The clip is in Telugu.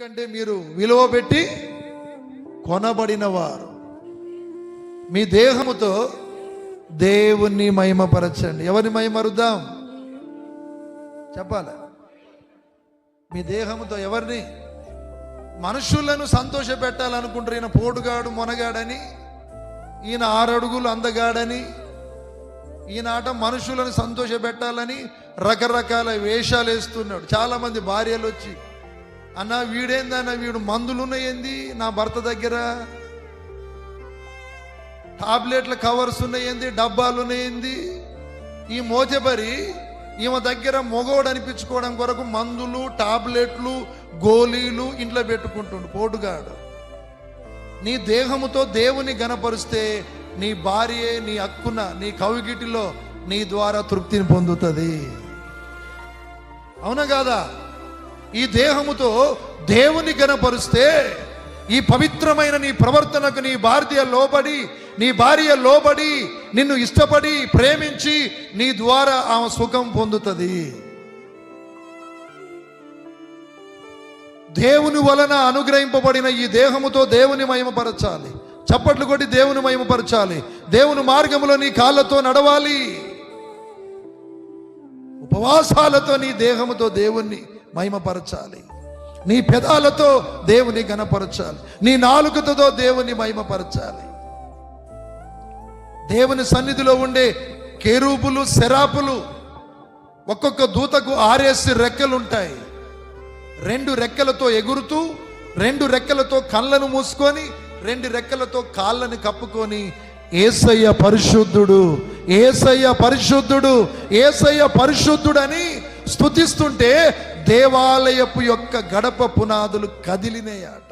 ఎందుకంటే మీరు విలువ పెట్టి కొనబడిన వారు మీ దేహముతో దేవుణ్ణి మహిమపరచండి. ఎవరిని మహిమరుద్దాం? చెప్పాలి? మీ దేహముతో ఎవరిని? మనుషులను సంతోష పెట్టాలనుకుంటారు ఈయన పోటుగాడు మొనగాడని ఈయన ఆరడుగులు అందగాడని ఈనాట మనుషులను సంతోష పెట్టాలని రకరకాల వేషాలు వేస్తున్నాడు చాలామంది భార్యలు వచ్చి అన్న వీడేందన్న వీడు మందులు ఉన్నాయేంది నా భర్త దగ్గర టాబ్లెట్ల కవర్స్ ఉన్నాయేంది? డబ్బాలు ఉన్నాయేంది ఈ మోజబరి ఈమె దగ్గర మొగోడు అనిపించుకోవడం కొరకు మందులు టాబ్లెట్లు గోళీలు ఇంట్లో పెట్టుకుంటుండు పోటుగాడు. నీ దేహముతో దేవుని గనపరిస్తే నీ భార్యే నీ అక్కున నీ కవిగిటిలో నీ ద్వారా తృప్తిని పొందుతుంది. అవునా కాదా? ఈ దేహముతో దేవుని గనపరుస్తే ఈ పవిత్రమైన నీ ప్రవర్తనకు నీ భార్య లోబడి నీ భార్య లోబడి నిన్ను ఇష్టపడి ప్రేమించి నీ ద్వారా ఆమె సుఖం పొందుతుంది. దేవుని వలన అనుగ్రహింపబడిన ఈ దేహముతో దేవుని మయమపరచాలి చప్పట్లు కొట్టి దేవుని మయమపరచాలి దేవుని మార్గములో నీ కాళ్ళతో నడవాలి. ఉపవాసాలతో నీ దేహముతో దేవుణ్ణి మహిమపరచాలి. నీ పెదాలతో దేవుని గణపరచాలి నీ నాలుకతో దేవుని మహిమపరచాలి. దేవుని సన్నిధిలో ఉండే కేరూపులు శరాపులు ఒక్కొక్క దూతకు ఆరేసి రెక్కలుంటాయి. రెండు రెక్కలతో ఎగురుతూ రెండు రెక్కలతో కళ్ళను మూసుకొని రెండు రెక్కలతో కాళ్ళని కప్పుకొని ఏసయ్య పరిశుద్ధుడు ఏసయ్య పరిశుద్ధుడు ఏసయ్య పరిశుద్ధుడని స్తుతిస్తుంటే దేవాలయపు యొక్క గడప పునాదులు కదిలినాయట.